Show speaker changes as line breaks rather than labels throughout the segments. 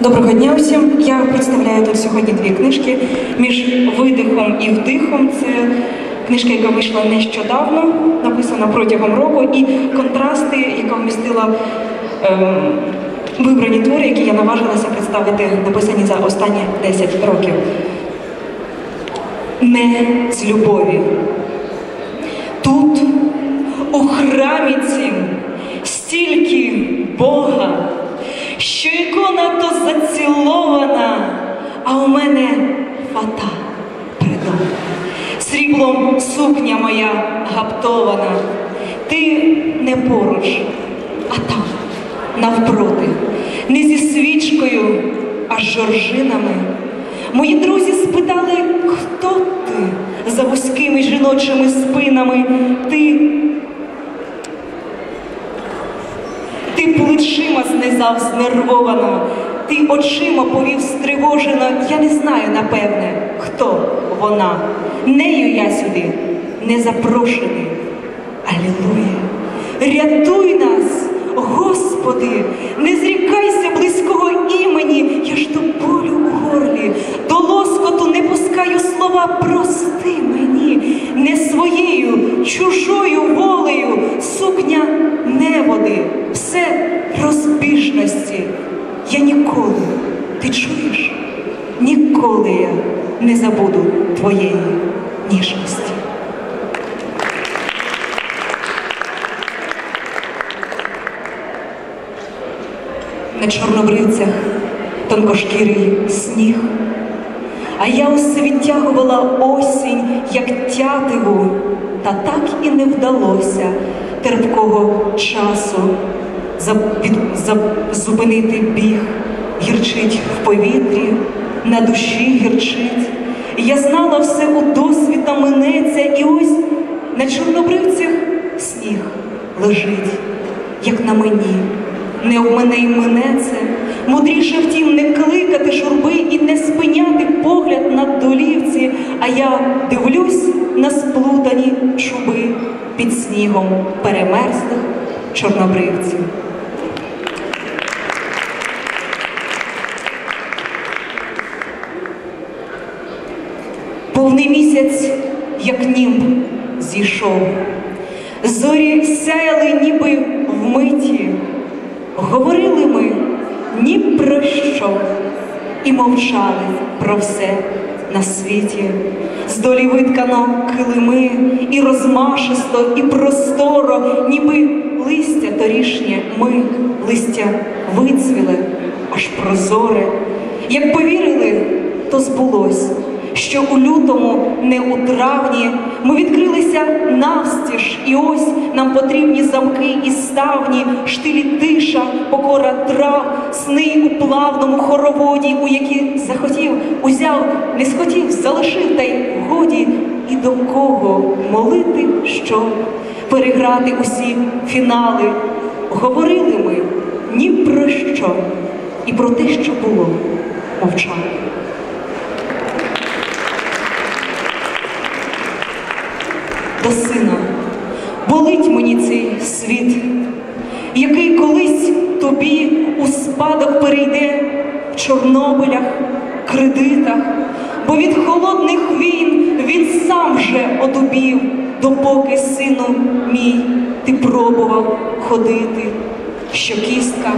Доброго дня всім. Я представляю тут сьогодні дві книжки між видихом і вдихом. Це книжка, яка вийшла нещодавно, написана протягом року, і контрасти, яка вмістила ем, вибрані твори, які я наважилася представити, написані за останні 10 років. Не з любові. Тут, у храмі цім, стільки Бога, що ікона то зацілована, а у мене фата придом. Сріблом сукня моя гаптована. Ти не поруч, а там, навпроти, не зі свічкою, а з жоржинами. Мої друзі спитали, хто ти за вузькими жіночими спинами. Ти знизав знервовано, ти очима повів стривожено. Я не знаю, напевне, хто вона. Нею я сюди не запрошений. Алілуя! Рятуй нас, Господи, не зрікайся близького імені, я ж до болю у горлі, до лоскоту не пускаю слова, прости мені, не своєю, чужою волею, сукня неводи, все розбіжності. Я ніколи, ти чуєш, ніколи я не забуду твоєї ніжності. на чорнобривцях тонкошкірий сніг. А я усе відтягувала осінь, як тятиву, та так і не вдалося терпкого часу зупинити біг, гірчить в повітрі, на душі гірчить. Я знала все у досвіта минеться, і ось на чорнобривцях сніг лежить, як на мені не в мене й мене це, мудріше втім не кликати журби і не спиняти погляд на долівці, а я дивлюсь на сплутані чуби під снігом перемерзлих чорнобривців. Повний місяць, як німб, зійшов. Зорі сяяли ніби вмиті. Говорили ми ні про що і мовчали про все на світі. З долі виткано килими і розмашисто, і просторо, ніби листя торішнє ми, листя вицвіле, аж прозоре. Як повірили, то збулось що у лютому, не у травні, ми відкрилися навстіж, і ось нам потрібні замки і ставні, штилі тиша, покора трав, сни у плавному хороводі, у які захотів, узяв, не схотів, залишив та й годі, і до кого молити, що переграти усі фінали. Говорили ми ні про що, і про те, що було, мовчали. До сина. Болить мені цей світ, який колись тобі у спадок перейде в Чорнобилях, кредитах, бо від холодних війн він сам же одубів, допоки сину мій ти пробував ходити, що кістка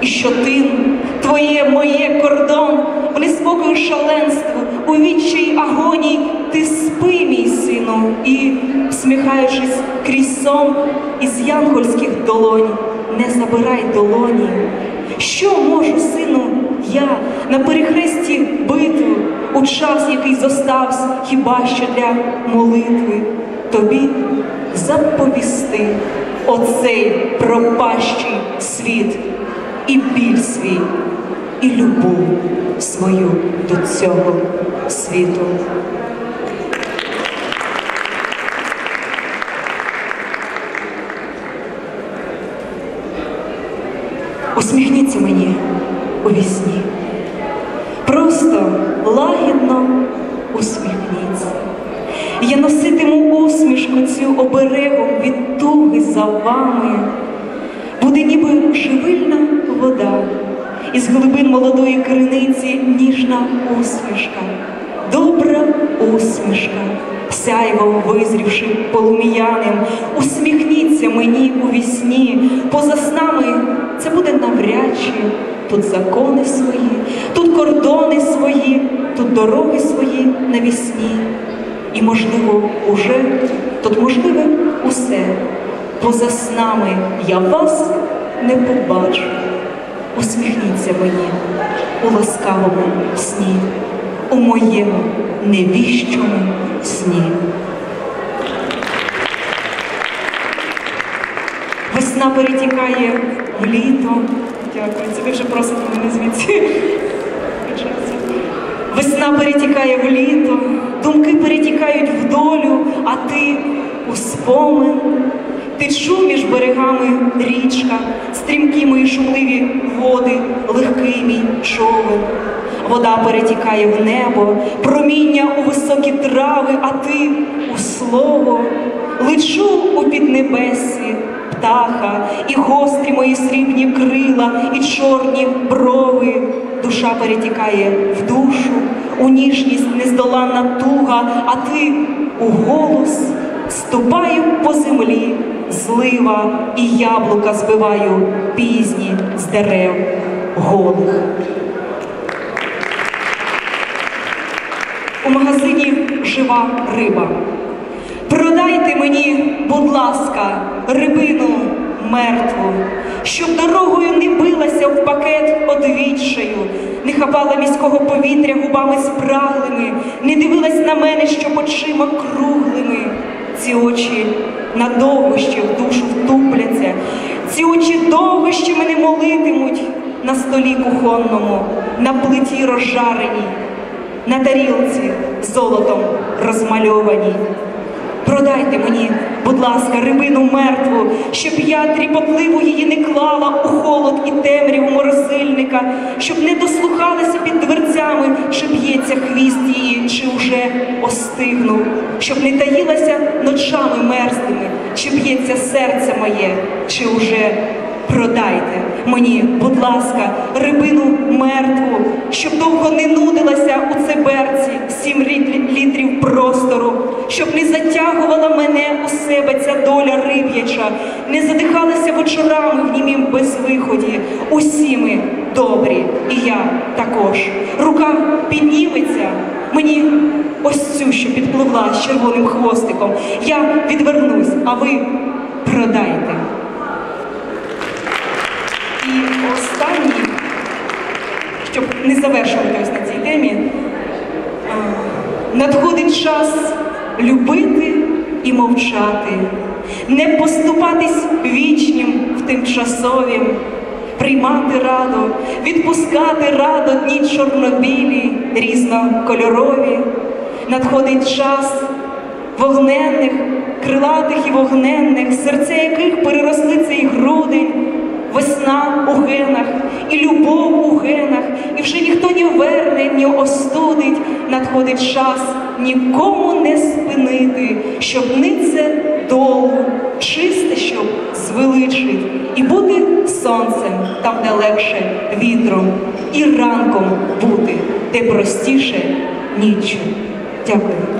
і що тин, твоє моє кордон, в неспокою шаленству, у відчай агоній, ти спи, мій сину, і, всміхаючись крізь сон із янгольських долонь, не забирай долоні. Що можу, сину, я на перехресті битви, у час, який зостався, хіба що для молитви, тобі заповісти оцей пропащий світ і біль свій, і любов свою до цього світу. Усміхніться мені у вісні. Просто лагідно усміхніться. Я носитиму усмішку цю оберегом від туги за вами. Буде ніби живильна вода, із глибин молодої криниці ніжна усмішка, добра усмішка, сяйво визрівши полум'яним, усміхніться мені у вісні, поза снами це буде навряд чи. Тут закони свої, тут кордони свої, тут дороги свої навісні. І, можливо, уже тут можливе усе. Поза снами я вас не побачу. Усміхніться мені у ласкавому сні, у моєму невіщому сні. Весна перетікає в літо. Дякую, це ви вже просите мене звідси. Весна перетікає в літо, думки перетікають в долю, а ти у спомин. Ти чув між берегами річка, стрімкі мої шумливі води, легкий мій човен. Вода перетікає в небо, проміння у високі трави, а ти у слово. Лечу у піднебесі, птаха, і гострі мої срібні крила, і чорні брови. Душа перетікає в душу, у ніжність нездоланна туга, а ти у голос ступаю по землі, злива і яблука збиваю пізні з дерев голих. У магазині жива риба. Продайте мені, будь ласка, рибину мертву, щоб дорогою не билася в пакет одвічаю, не хапала міського повітря губами спраглими, не дивилась на мене, щоб очима круглими. Ці очі надовго ще в душу втупляться, ці очі довго ще мене молитимуть на столі кухонному, на плиті розжареній, на тарілці золотом розмальованій. Продайте мені, будь ласка, рибину мертву, щоб я тріпотливо її не клала у холод і темряву морозильника, щоб не дослухалася під дверцями, чи б'ється хвіст її, чи уже остигнув, щоб не таїлася ночами мерзними, чи б'ється серце моє, чи уже продайте мені, будь ласка, рибину мертву, щоб довго не нудилася у циберці сім літ- літрів простору, щоб не затягувала мене у себе ця доля риб'яча, не задихалася вечорами в німім безвиході. Усі ми добрі, і я також. Рука підніметься. Мені ось цю, що підпливла з червоним хвостиком. Я відвернусь, а ви продайте. І останній, щоб не завершуватись на цій темі, надходить час любити і мовчати, не поступатись вічнім в тимчасовім, приймати раду, відпускати радо дні чорнобілі, різнокольорові. Надходить час вогненних, крилатих і вогненних, серця яких переросли цей грудень, весна у генах, і любов у генах, і вже ніхто ні верне, ні остудить, надходить час нікому не спинити, щоб ниться долу, чисте, щоб звеличить, і бути сонцем там, де легше вітром, і ранком бути, де простіше ніччю. Дякую.